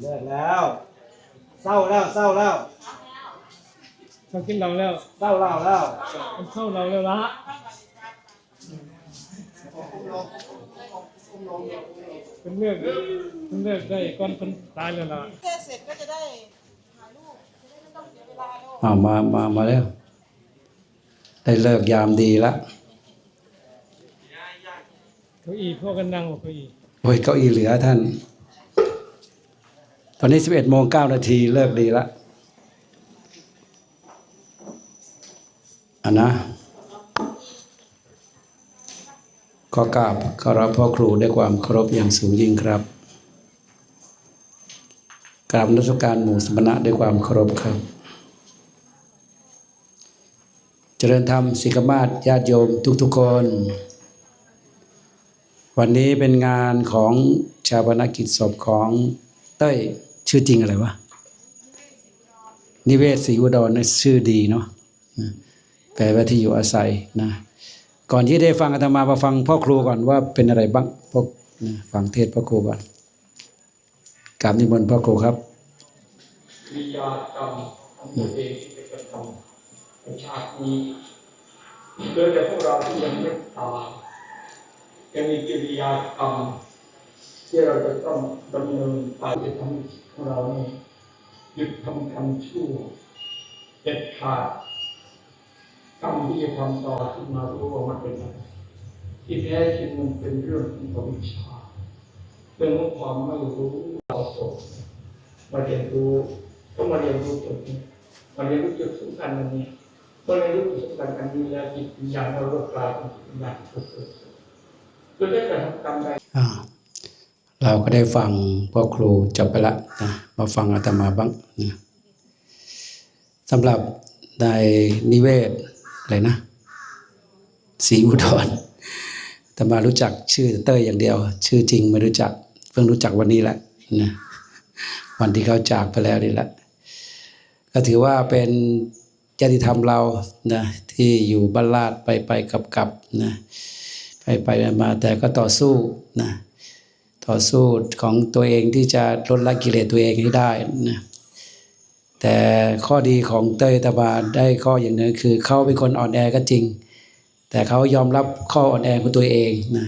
เลิกแล้ว เศร้าแล้วเศร้าแล้วเขากินเราแล้วเศร้าแล้วแล้วมันเข้าเราแล้วละเป็นเลือกเป็นเลือกได้ก่อนเป็นตายแล้วล่ะแค่เสร็จก็จะได้ถ่ายรูปจะได้ไม่ต้องเสียเวลาแล้วอ่ามามามาแล้ว ได้เลิกยามดีละเก้าอี้พวกกันนั่งบอกเก้าอี้โอ้ยเก้าอี้เหลือท่าน ตอนนี้สิบเอ็ดโมงเก้านาทีเลิกดีละอันนะขอกราบขอรับพ่อครูด้วยความเคารพอย่างสูงยิ่งครับกราบนมัสการหมู่สมณะด้วยความเคารพครับ เจริญธรรมสิกมาศญาติโยมทุกๆคน วันนี้เป็นงานของชาปนกิจศพของเต้ย ชื่อจริงอะไรวะนิเวศศรีอุดรนะชื่อดีเนาะแปลว่าที่อยู่อาศัยนะก่อนที่ได้ฟังอาตมามาฟังพ่อครูก่อนว่าเป็นอะไรบ้างพวกนะฟังเทศพ่อครูก่อนกราบนิมนต์พ่อครูครับวิญญาณกรรมของตัวเองที่เป็นกระทำในชาตินี้โดยแต่พวกเราที่ยังไม่ตายยังมีกิริยากรรมที่เราจะต้องดำเนินไปจะทำให้ของ เราเนี่ยหยุดทำกรรมชั่วเด็ดขาดกรรมที่จะทำต่อขึ้นมารู้ว่ามันเป็นอะไรที่แท้จริงมันเป็นเรื่องของอวิชชาเรื่องความไม่รู้เราสมมาเรียนรู้ต้องมาเรียนรู้จุดนี้มาเรียนรู้จุดสำคัญอันนี้เมื่อเรียนรู้จุดสำคัญอันนี้แล้วจิตวิญญาณเราก็กลายเป็นจิตวิญญาณที่เกิดโดยได้กระทำกรรมใด เราก็ได้ฟังพ่อครูจบไปละนะมาฟังอาตมาบ้างนะสำหรับในนิเวศอะไรนะศรีอุดรอาตมารู้จักชื่อเต้ยอย่างเดียว ชื่อจริงไม่รู้จัก เพิ่งรู้จักวันนี้แหละนะวันที่เขาจากไปแล้วนี่แหละ ก็ถือว่าเป็นญาติธรรมเรานะที่อยู่บ้านลาดไปไปกับกับนะไปไปมาแต่ก็ต่อสู้นะ ต่อสู้ของตัวเองที่จะลดละกิเลสตัวเองให้ได้นะแต่ข้อดีของเตยตาบาได้ข้ออย่างหนึงคือเขาเป็นคนอ่อนแอก็จริง แต่เขายอมรับข้ออ่อนแอของตัวเองนะ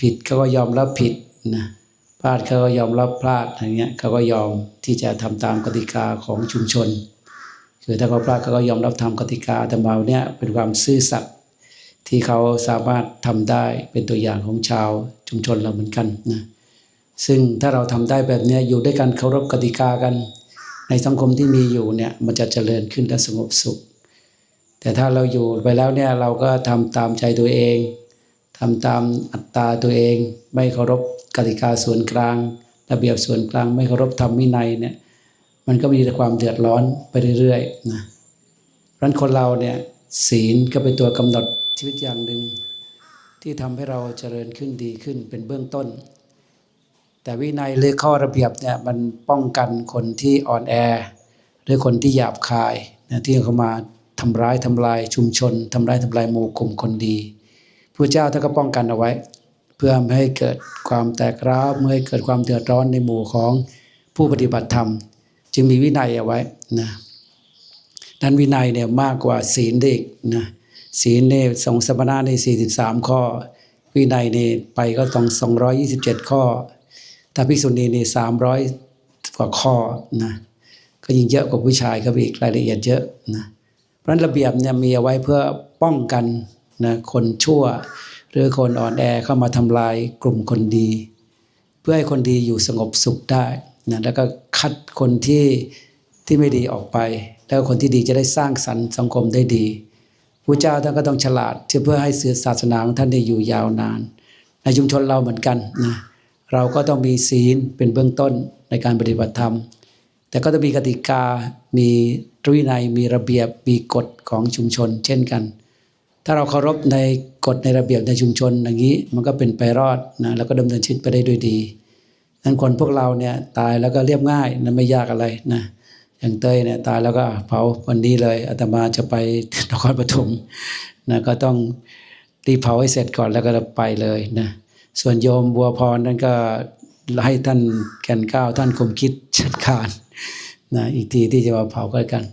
ผิดเขาก็ยอมรับผิดนะพลาดเขาก็ยอมรับพลาดอย่างเงี้ยเขาก็ยอมที่จะทำตามกติกาของชุมชน คือถ้าเขาพลาดเขาก็ยอมรับทำกติกาแต่มาเนี่ยเป็นความซื่อสัตย์ที่เขาสามารถทำได้เป็นตัวอย่างของชาวชุมชนเราเหมือนกันนะ ซึ่งถ้าเราทำได้แบบนี้อยู่ด้วยกันเคารพกติกากัน ในสังคมที่มีอยู่เนี่ยมันจะเจริญขึ้นและสงบสุข แต่ถ้าเราอยู่ไปแล้วเนี่ยเราก็ทำตามใจตัวเองทำตามอัตตาตัวเอง ไม่เคารพกติกาส่วนกลาง ระเบียบส่วนกลาง ไม่เคารพธรรมวินัยเนี่ยมันก็มีแต่ความเดือดร้อนไปเรื่อยๆนะเพราะฉะนั้นคนเราเนี่ยศีลก็เป็นตัวกำหนดชีวิตอย่างหนึ่งที่ทำให้เราเจริญขึ้นดีขึ้นเป็นเบื้องต้น แต่วินัยหรือข้อระเบียบเนี่ยมันป้องกันคนที่อ่อนแอ หรือคนที่หยาบคายนะที่เขามาทำร้ายทำลายชุมชนทำร้ายทำลายหมู่กลุ่มคนดีพระเจ้าท่านก็ป้องกันเอาไว้ เพื่อไม่ให้เกิดความแตกร้าวไม่ให้เกิดความเดือดร้อนในหมู่ของผู้ปฏิบัติธรรม จึงมีวินัยเอาไว้นะด้านวินัยเนี่ยมากกว่าศีลได้อีกนะศีลเนี่ยสองสมณะในสี่สิบสามข้อ วินัยเนี่ไปก็ต้องสองร้อยยี่สิบเจ็ดข้อ ถ้าภิกษุณีนี่สามร้อยกว่าข้อนะก็ยิ่งเยอะกว่าผู้ชายก็อีกรายละเอียดเยอะนะเพราะฉะนั้นระเบียบเนี่ยมีเอาไว้เพื่อป้องกันนะคนชั่ว หรือคนอ่อนแอเข้ามาทำลายกลุ่มคนดี เพื่อให้คนดีอยู่สงบสุขได้นะแล้วก็คัดคนที่ที่ไม่ดีออกไป แล้วคนที่ดีจะได้สร้างสรรค์สังคมได้ดีพระเจ้าท่านก็ต้องฉลาดเพื่อให้สื่อศาสนาของท่านได้อยู่ยาวนาน ในชุมชนเราเหมือนกันนะ เราก็ต้องมีศีลเป็นเบื้องต้นในการปฏิบัติธรรม แต่ก็ต้องมีกติกา มีวินัยมีระเบียบ มีกฎของชุมชน เช่นกัน ถ้าเราเคารพในกฎในระเบียบในชุมชนอย่างนี้ มันก็เป็นไปรอดนะ แล้วก็ดำเนินชีวิตไปได้ด้วยดีนั้นคนพวกเราเนี่ยตายแล้วก็เรียบง่ายนะไม่ยากอะไรนะ อย่างเต้ยเนี่ยตายแล้วก็เผาวันนี้เลยอาตมาจะไปนครปฐมนะก็ต้องรีเผาให้เสร็จก่อนแล้วก็ไปเลยนะ ส่วนโยมบัวพรนั่นก็ให้ท่านแก่นก้าวท่านคมคิดชัดขานนะอีกทีที่จะมาเผาก็แล้กัน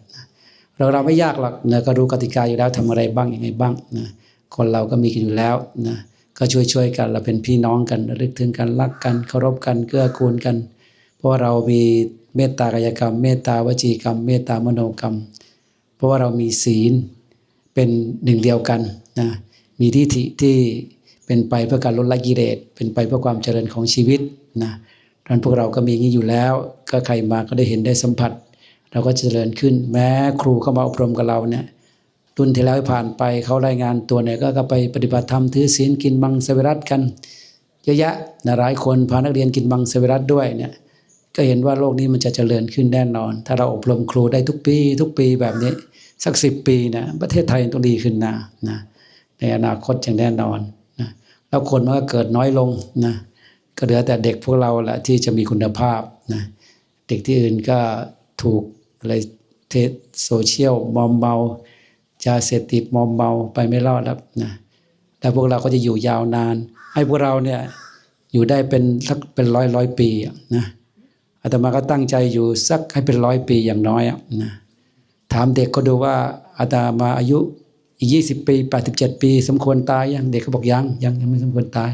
เราเราไม่ยากหรอกนะก็รู้กติกาอยู่แล้วทำอะไรบ้างยังไงบ้างนะคนเราก็มีกันอยู่แล้วนะก็ช่วยช่วยๆกันเราเป็นพี่น้องกันรึกถึงกันรักกันเคารพกันเกื้อกูลกัน เพราะว่าเรามีเมตตากายกรรม เมตตาวจีกรรม เมตตามโนกรรม เพราะว่าเรามีศีลเป็นหนึ่งเดียวกันนะมีทิฏฐิที่ เป็นไปเพื่อการลดละกิเลสเป็นไปเพื่อความเจริญของชีวิตนะดังนั้นพวกเราก็มีอย่างนี้อยู่แล้ว ก็ใครมาก็ได้เห็นได้สัมผัส เราก็เจริญขึ้น แม้ครูเข้ามาอบรมกับเราเนี่ยรุ่นที่แล้วผ่านไปเขารายงานตัวเนี่ยก็กไปปฏิบัติธรรมถือศีลกินมังสวิรัตกันเยอะแยะนะหลายคนพานักเรียนกินมังสวิรัตด้วยเนี่ยก็เห็นว่าโลกนี้มันจะเจริญขึ้นแน่นอน ถ้าเราอบรมครูได้ทุกปี ทุกปีแบบนี้สักสิบปีนะประเทศไทยต้องดีขึ้นนะนะในอนาคตอย่างแน่นอน แล้วคนมันก็เกิดน้อยลงนะก็เหลือแต่เด็กพวกเราแหละที่จะมีคุณภาพนะเด็กที่อื่นก็ถูกอะไรเทสโซเชียลมอมเมายาเสพติดมอมเมาไปไม่รอดแล้วนะแล้วพวกเราก็จะอยู่ยาวนาน ให้พวกเราเนี่ยอยู่ได้เป็นสักเป็นร้อยร้อยปีนะอาตมาก็ตั้งใจอยู่สักให้เป็นร้อยปีอย่างน้อยนะถามเด็กก็ดูว่าอาตมาอายุ อีกยี่สิบปีแปดสิบเจ็ดปี สมควรตายยังเด็กก็บอกยังยังยังไม่สมควรตาย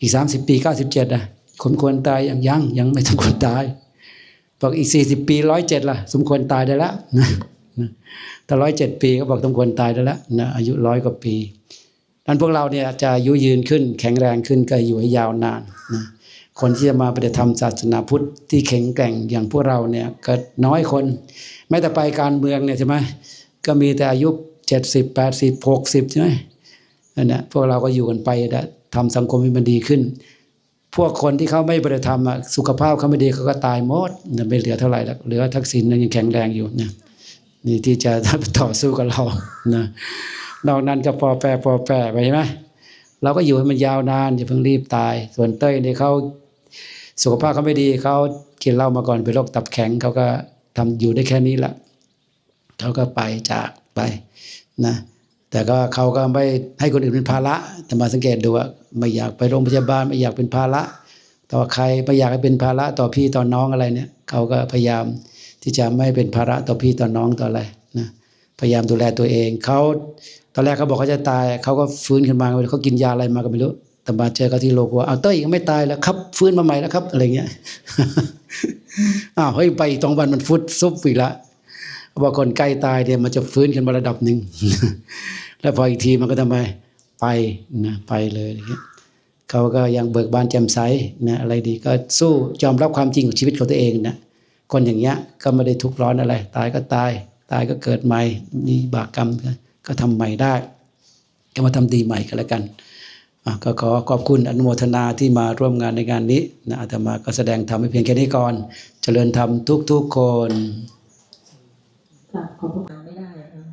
อีกสามสิบปีเก้าสิบเจ็ดอะสมควรตายยังยังยังไม่สมควรตายบอกอีกสี่สิบปีร้อยเจ็ดล่ะ สมควรตายได้แล้วนะแต่ร้อยเจ็ดปีก็บอกสมควรตายได้แล้วนะอายุร้อยกว่าปีนั้นพวกเราเนี่ยจะอายุยืนขึ้น แข็งแรงขึ้นก็อยู่ให้ยาวนานนะคนที่จะมาปฏิธรรมศาสนาพุทธที่แข็งแกร่งอย่างพวกเราเนี่ยก็น้อยคนแม้แต่ไปการเมืองเนี่ยใช่ไหมก็มีแต่อายุ จ็ดสิบแปดสิบหกสิบใช่ไหมนั่นแหละพวกเราก็อยู่กันไปนะทำสังคมให้มันดีขึ้น พวกคนที่เขาไม่ปฏิธรรมอะสุขภาพเขาไม่ดีเขาก็ตายหมดนะไม่เหลือเท่าไหร่แล้วเหลือทักษิณยังแข็งแรงอยู่นะนี่ที่จะต่อสู้กับเรานะนอกนั้นก็พอแปรพอแปรไปใช่ไหมเราก็อยู่ให้มันยาวนานอย่าเพิ่งรีบตาย ส่วนเต้ยเนี่ยเขาสุขภาพเขาไม่ดีเขากินเหล้ามาก่อนเป็นโรคตับแข็งเขาก็ทำอยู่ได้แค่นี้แหละเขาก็ไปจาก ไปนะแต่ก็เขาก็ไม่ให้คนอื่นเป็นภาระแต่มาสังเกตดูว่าไม่อยากไปโรงพยาบาลไม่อยากเป็นภาระ ต่อใครไม่อยากให้เป็นภาระต่อพี่ต่อน้องอะไรเนี่ยเขาก็พยายามที่จะไม่เป็นภาระต่อพี่ต่อน้องต่ออะไรนะพยายามดูแลตัวเองเขาตอนแรกเขาบอกเขาจะตายเขาก็ฟื้นขึ้นมาเขากินยาอะไรมาก็ไม่รู้แต่มาเจอเขาที่โรงพยาบาลเอาเต้ยยังไม่ตายแล้วครับ ฟื้นมาใหม่แล้วครับ อะไรเงี้ยอ้าวเฮ้ยไปตองวันมันฟุดซุบอีกละ ว่าคนใกล้ตายเนี่ยมันจะฟื้นขึ้นมาระดับหนึ่งแล้วพออีกทีมันก็ทำไมไปนะไปเลยอะไรเงี้ยเขาก็ยังเบิกบานแจ่มใสนะอะไรดีก็สู้ยอมรับความจริงของชีวิตของตัวเองนะคนอย่างเงี้ยก็ไม่ได้ทุกข์ร้อนอะไร ตายก็ตาย ตายก็เกิดใหม่มีบากกรรมก็ก็ทำใหม่ได้ ก็มาทำดีใหม่ก็แล้วกันก็ขอขอบคุณอนุโมทนาที่มาร่วมงานในงานนี้นะอาตมาก็แสดงธรรมให้เพียงแค่นี้ก่อน เจริญธรรมทุกๆคน ค่ะขอพรไม่ได้นะคะ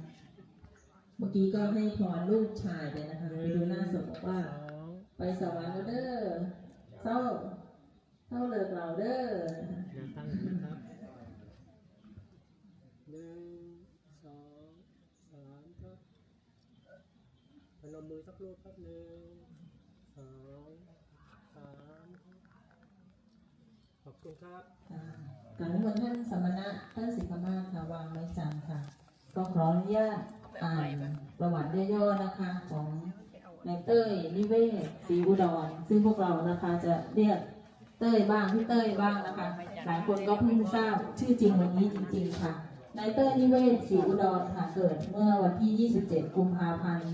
เมื่อกี้ก็ให้พรลูกชายเลยนะคะไปดูหน้าศพบอกว่า ไปสวรรค์แล้วเด้อเศร้าเศร้าเลิกเราเด้อเดี๋ยวตั้งนะครับหนึ่งสองสามครับพนมมือสักลูกครับหนึ่งสองสามขอบคุณครับ การนิมนท่านสมณะท่านสิกขมาค่ะวางไม้จันค่ะ ก็ขออนุญาตอ่านประวัติย่อๆนะคะ ของนายเต้ยนิเวศศรีอุดร ซึ่งพวกเรานะคะจะเรียกเต้ยบ้างพี่เต้ยบ้างนะคะ หลายคนก็เพิ่งทราบชื่อจริงวันนี้จริง ๆ ค่ะนายเต้ยนิเวศศรีอุดรค่ะเกิดเมื่อวันที่ 27 กุมภาพันธ์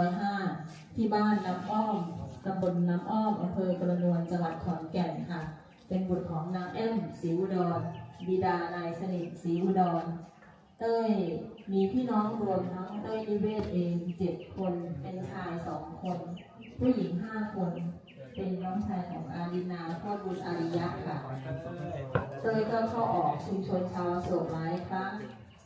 2505 ที่บ้านน้ำอ้อมตำบลน้ำอ้อมอำเภอกระนวนจังหวัดขอนแก่นค่ะ เป็นบุตรของนางแอมศรีอุดร บิดานายสนิทศรีอุดร เต้ยมีพี่น้องรวมทั้งเต้ยนิเวศเองเจ็ดคน เป็นชายสองคน ผู้หญิงห้าคน เป็นน้องชายของอารินาพ่อบุญอาริยะค่ะ เต้ยก็เข้าออกชุมชนชาวโศกหลายครั้ง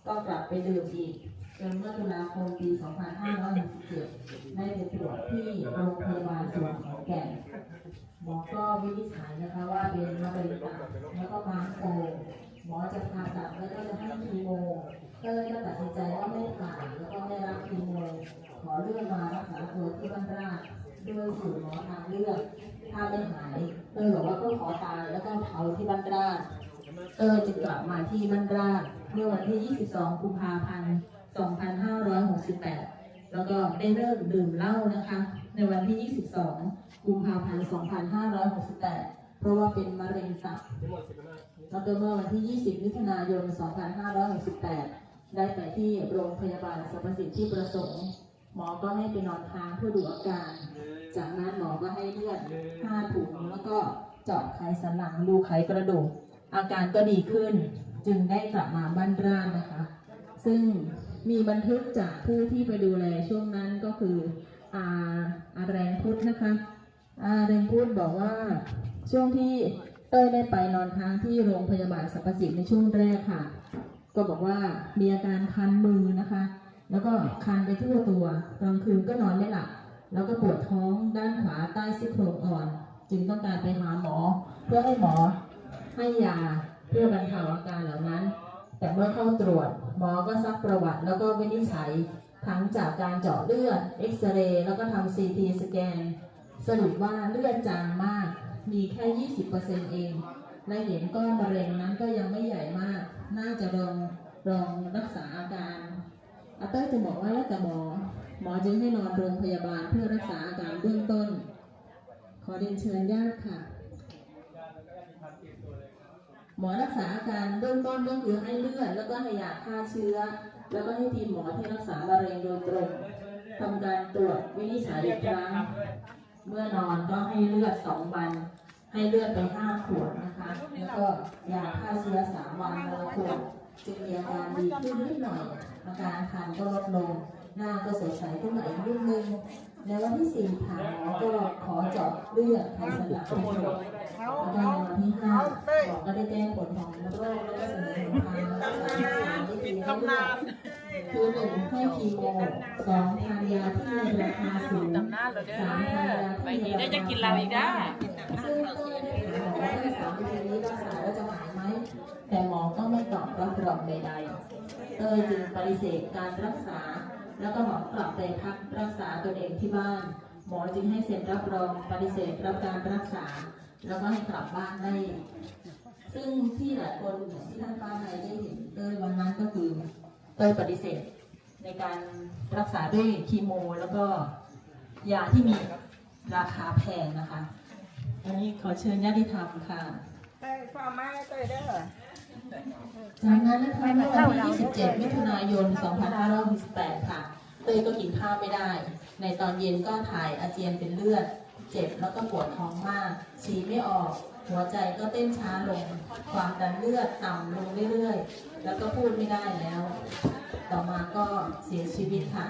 ก็กลับไปดื่มอีกจนเมื่อตุลาคมปี 2567ได้ไปตรวจที่โรงพยาบาลสวนขอนแก่น หมอก็วินิจฉัยนะคะว่าเป็นมะเร็งตับแล้วก็ม้ามโตหมอจะผ่าตัดแล้วก็จะให้คีโมก็เลยก็ตัดสินใจว่าไม่ผ่าแล้วก็ไม่รับคีโมขอเลื่อนมารักษาตัวที่บ้านราชด้วยสูตรหมอทางเลือกถ้าไม่หายเต้ยบอกว่าก็ขอตายแล้วก็เผาที่บ้านราชเต้ยจึงกลับมาที่บ้านราชเมื่อวันที่ 22 กุมภาพันธ์ 2568 แล้วก็ได้เริ่มดื่มเหล้านะคะ ในวันที่ 22 กุมภาพันธ์ 2568 เพราะว่าเป็นมะเร็งตับนิมนต์สิบห้าแล้วก็เมื่อวันที่ 20 มิถุนายน 2568 ได้ไปที่โรงพยาบาลสรรพสิทธิประสงค์ หมอก็ให้ไปนอนค้างเพื่อดูอาการ จากนั้นหมอก็ให้เลือด 5 ถุงแล้วก็เจาะไขสันหลังดูไขกระดูก อาการก็ดีขึ้น จึงได้กลับมาบ้านร่างนะคะ ซึ่งมีบันทึกจากผู้ที่ไปดูแลช่วงนั้นก็คือ อาอาแรงพุทธนะคะอาแรงพุทธบอกว่าช่วงที่เต้ยได้ไปนอนค้างที่โรงพยาบาลสรรพสิทธิ์ในช่วงแรกค่ะ ก็บอกว่ามีอาการคันมือนะคะ แล้วก็คันไปทั่วตัวกลางคืนก็นอนไม่หลับแล้วก็ปวดท้องด้านขวาใต้ซี่โครงอ่อน จึงต้องการไปหาหมอ เพื่อให้หมอให้ยาเพื่อบรรเทาอาการเหล่านั้น แต่เมื่อเข้าตรวจหมอก็ซักประวัติแล้วก็วินิจฉัย ทั้งจากการเจาะเลือด เอ็กซเรย์แล้วก็ทำซีทีสแกน สรุปว่าเลือดจางมาก มีแค่ 20%เอง และเห็นก้อนมะเร็งนั้นก็ยังไม่ใหญ่มาก น่าจะรองรองรักษาอาการอาเต้จะบอกว่าแล้วแต่หมอ หมอจึงให้นอนโรงพยาบาลเพื่อรักษาอาการเบื้องต้น ขอเรียนเชิญญาติค่ะ หมอรักษาอาการเบื้องต้นก็คือให้เลือดแล้วก็ให้ยาฆ่าเชื้อ แล้วก็ให้ทีมหมอที่รักษามะเร็งโดยตรงทำการตรวจวินิจฉัยอีกครั้ง เมื่อนอนก็ให้เลือดสองวัน ให้เลือดไปห้าขวดนะคะ แล้วก็ยาฆ่าเชื้อสามวันละขวดจึงมีอาการดีขึ้นนิดหน่อยอาการคันก็ลดลง หน้าก็สดใสขึ้นมาอีกนิดนึงในวันที่สี่ค่ะหมอก็ขอเจาะเลือดไขสันหลังไปตรวจ แล้วก็วันที่ห้าหมอก็ได้แจ้งผลของโรคแล้วก็เสนอทางรักษาสามวิธีให้เลือกคือหนึ่งให้คีโมสองทานยาที่มีราคาสูงสามทานยาที่มีราคาไปดีได้จะกินเราอีกได้ซึ่งก็ได้ถามว่าสามวิธีนี้รักษาแล้วจะหายไหมแต่หมอก็ไม่ตอบรับรองใดๆเตยจึงปฏิเสธการรักษา แล้วก็หมอกลับไปพักรักษาตนเองที่บ้าน หมอจึงให้เซ็นรับรองปฏิเสธรับการรักษา แล้วก็ให้กลับบ้านได้ ซึ่งที่หลายคนที่ท่านป้าไทยได้เห็นเต้ยวันนั้นก็คือเต้ยปฏิเสธ ในการรักษาด้วยคีโม แล้วก็ยาที่มีราคาแพงนะคะอันนี้ขอเชิญญาติธรรมค่ะเต้ยฟาร์มาเต้ยเด้อจากนั้นนะคะเมื่อวันที่ 27 มิถุนายน 2568 ค่ะ เต้ยก็กินข้าวไม่ได้ ในตอนเย็นก็ถ่ายอาเจียนเป็นเลือด เจ็บแล้วก็ปวดท้องมาก ฉี่ไม่ออก หัวใจก็เต้นช้าลง ความดันเลือดต่ำลงเรื่อยๆ แล้วก็พูดไม่ได้แล้ว ต่อมาก็เสียชีวิตค่ะ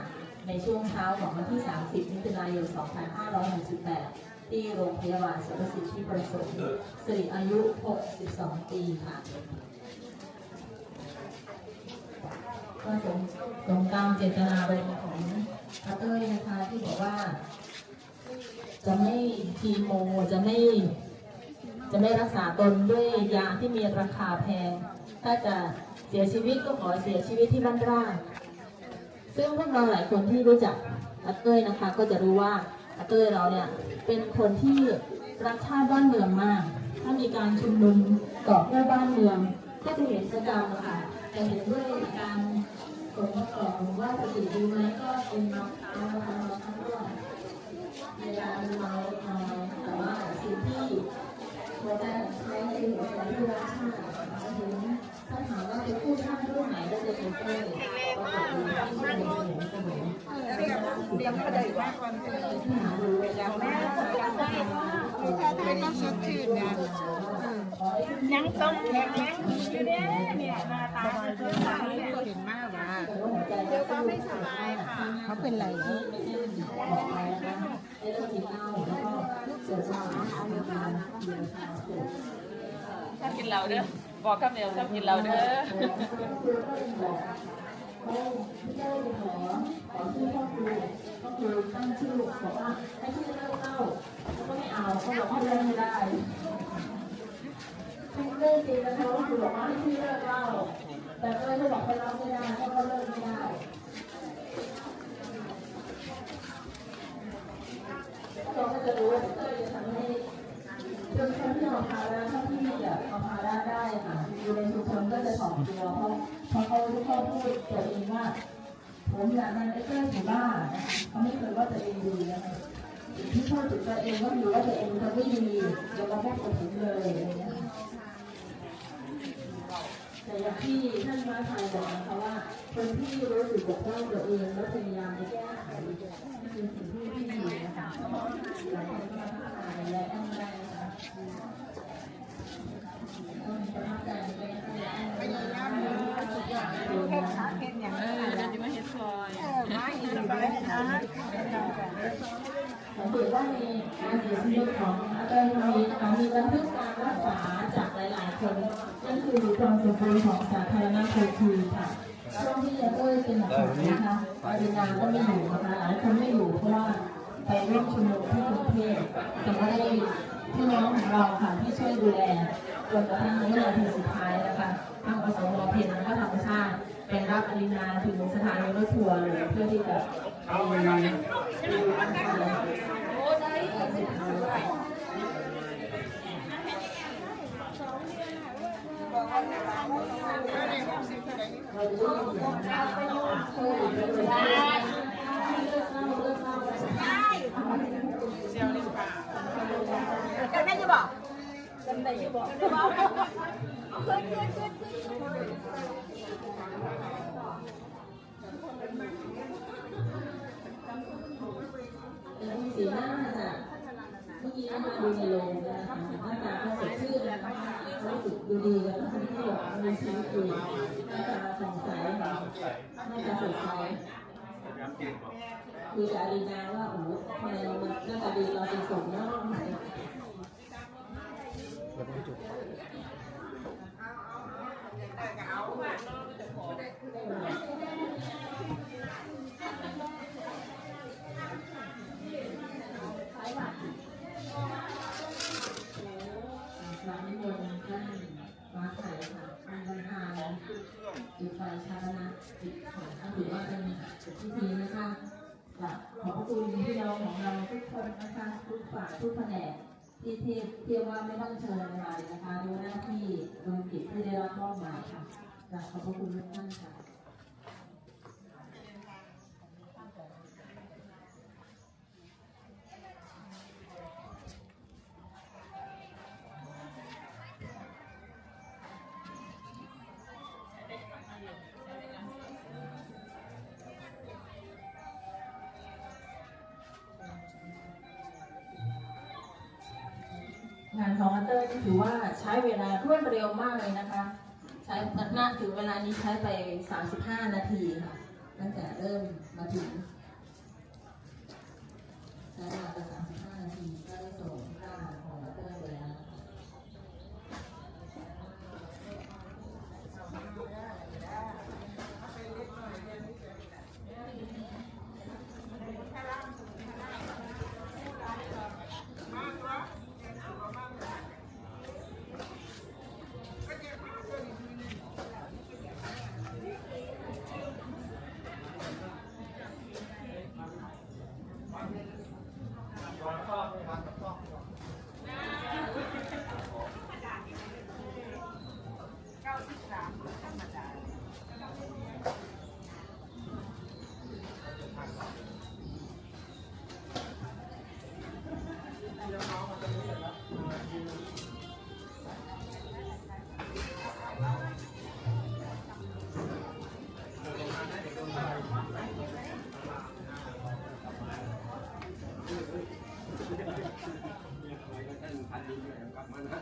ในช่วงเช้าของวันที่ 30 มิถุนายน 2568 ที่โรงพยาบาลสรรพสิทธิประสงค์สิริอายุ 62 ปีค่ะก็สมสมตามเจตนารมณ์ของอาเต้ยนะคะที่บอกว่า จะไม่คีโม จะไม่ จะไม่รักษาตนด้วยยาที่มีราคาแพง ถ้าจะเสียชีวิตก็ขอเสียชีวิตที่บ้านร่างซึ่งพวกเราหลายคนที่รู้จักอาเต้ยนะคะ ก็จะรู้ว่าอาเต้ยเราเนี่ยเป็นคนที่รักชาติบ้านเมืองมาก ถ้ามีการชุมนุมกอบกู้บ้านเมือง ก็จะเห็นประจำอะค่ะแต่เห็นด้วยการขนของว่าปกติดีไหมก็เป็นมะพร้าวนะคะ มะพร้าวด้วยเวลาเมาเมาแต่ว่าสิ่งที่หัวใจของเขาคือหัวใจที่รักชาติถึงถ้าถามว่าจะพูดชาติรุ่นไหนก็จะเป็นเต้ยก็จะเป็นที่เป็นเหมือนเสมอเรียกเรียกเขาได้ว่าก่อนเต้ยที่หาดูเวลาแม่ก็ได้ ทางต้องสดชื่นเนะยังต้องแข็งแรงอยู่เด้เนี่ยหน้าตาสดใสเห็นมากว่าเดี๋ยวเขาไม่สบายค่ะ เขาเป็นไรเหรอะได้เลิกกินเหล้าแล้วก็เกิดว่าเอาเงินเดือนละเดือนถ้ากินเราเด้อบอกกับเดียวถ้ากินเราเด้อขอขอชื่อพ่อครูก็คือตั้งชื่อบอกว่าให้ชื่อเลิกเล่า เขาก็ไม่เอาเขาบอกเขาเลิกไม่ได้เลิกจริงนะคะว่าคือบอกว่าที่เลิกเล่าแต่เอ้ยเขาบอกเขาเล่าไม่ได้เขาก็เลิกไม่ได้เราก็จะรู้ว่าเอ้ยจะทำให้เพื่นที่เราพาแล้วถ้าพี่อะเอาพาได้ได้ค่ะอยู่ในชุมชนก็จะสอบตัวเพราะเพราะเขาทุกข้อพูดตัวเองว่าผมอยากมาเป็นเพื่อยู่บ้านเขาไม่เคยว่าจะเองดีนะคะ ที่ชอบติดตัวเองก็คือว่าตัวเองจะไม่ดีอย่ามาพูดกับผมเลยอะไรอย่างเงี้ยแต่อย่างที่ท่านพระอาจารย์บอกนะคะว่าคนที่รู้สึกบกพร่องตัวเองแล้วพยายามจะแก้ไขนี่คือสิ่งที่ที่ดีนะคะหลายคนก็พัฒนาและต้องประทับใจในการพยายามทุกอย่าง เฮ็ดขาเฮ็ดอย่าง เอ นี้ อเดี๋ยวจะมาเฮ็ดซอย เออมาอีกแล้วนะ สัง เกตว่าในการเสียชีวิตของอาจารย์มีมีบันทึกการรักษาจากหลาย ๆ คนนั่นคือความสมบูรณ์ของสาธารณโภคีค่ะช่วงที่ยาเอ้ยเป็นหนักนะคะปรินาก็ไม่อยู่นะคะหลายคนไม่อยู่เพราะว่าไปร่วมชุมนุมที่กรุงเทพแต่ว่าได้พี่น้องของเราค่ะที่ช่วยดูแลจนกระทั่งเมื่อนาทีสุดท้ายนะคะทางอสมเพียรและก็ธรรมชาติ เป็นรับปรินาถึงสถานีรถทัวร์เพื่อที่จะเอาไปงานนี้จะได้จะบอก จะได้อกจะบอกขึ้นขึ้นขึ้นสีหน้าค่ะเมื่อกี้มาดูในโรงนะคะหน้าตาเขาสดชื่นนะคะรู้สึกดูดีแล้วก็คนที่แบบมีชีวิตอยู่หน้าตาผ่องใสค่ะหน้าตาสดใสคือจะอารีนาว่าโอ้โหทำไมเรามันหน้าตาดีเราเป็นสมเนาะ ครั้งนี้บนท่านฟ้าใสค่ะท่านวันทานจุดไฟชาปนะจิตของท่านถือว่าเป็นพิธีนะคะกราบขอบพระคุณพี่น้องของเราทุกคนนะคะทุกฝ่ายทุกแผนก ที่ที่ทียว่าไม่ต้องเชิญอะไรนะคะดูหน้าที่ดูกิจที่ได้รับมอบหมายค่ะขอบพระคุณทุกท่านค่ะ งานของอัตเตอร์นี่ถือว่าใช้เวลารวดเร็วมากเลยนะคะ ใช้น่าถือเวลานี้ใช้ไป 35 นาทีค่ะ ตั้งแต่เริ่มมาถึงใช้เวลา อ่า